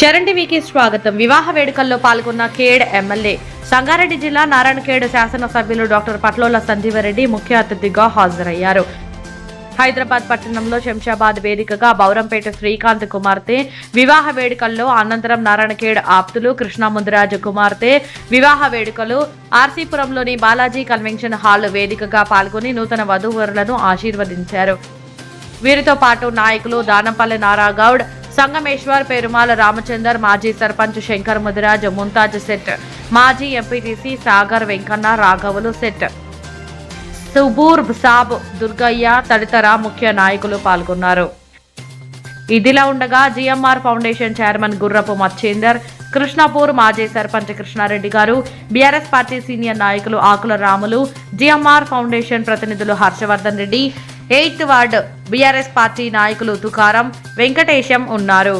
చరణ్ స్వాగతం. వివాహ వేడుకల్లో పాల్గొన్న కేడ్ ఎమ్మెల్యే సంగారెడ్డి జిల్లా నారాయణఖేడ్ శాసనసభ్యులు డాక్టర్ పట్లోల సంజీవరెడ్డి ముఖ్య అతిథిగా హాజరయ్యారు. హైదరాబాద్ పట్టణంలో శంషాబాద్ వేదికగా బౌరంపేట శ్రీకాంత్ కుమార్తె వివాహ వేడుకల్లో అనంతరం నారాయణఖేడ్ ఆప్తులు కృష్ణా ముందురాజు కుమార్తె వివాహ వేడుకలు ఆర్సీపురంలోని బాలాజీ కన్వెన్షన్ హాల్ వేదికగా పాల్గొని నూతన వధూవరులను ఆశీర్వదించారు. వీరితో పాటు నాయకులు దానంపల్లి నారాగౌడ్ సంగమేశ్వర్ పెరుమాల రామచందర్ మాజీ సర్పంచ్ శంకర్ ముదిరాజ్ ముంతాజ్ సెట్ మాజీ ఎంపీటీసీ సాగర్ వెంకన్న రాఘవులు సెట్. సుబూర్ సాబ్ దుర్గయ్య తదితర ముఖ్య నాయకులు పాల్గొన్నారు. ఇదిలా ఉండగా జిఎంఆర్ ఫౌండేషన్ చైర్మన్ గుర్రపు మచ్చేందర్ కృష్ణాపూర్ మాజీ సర్పంచ్ కృష్ణారెడ్డి గారు బీఆర్ఎస్ పార్టీ సీనియర్ నాయకులు ఆకుల రాములు జిఎంఆర్ ఫౌండేషన్ ప్రతినిధులు Harshavardhan Reddy eighth ward BRS party నాయకులు తుకారం వెంకటేశం ఉన్నారు.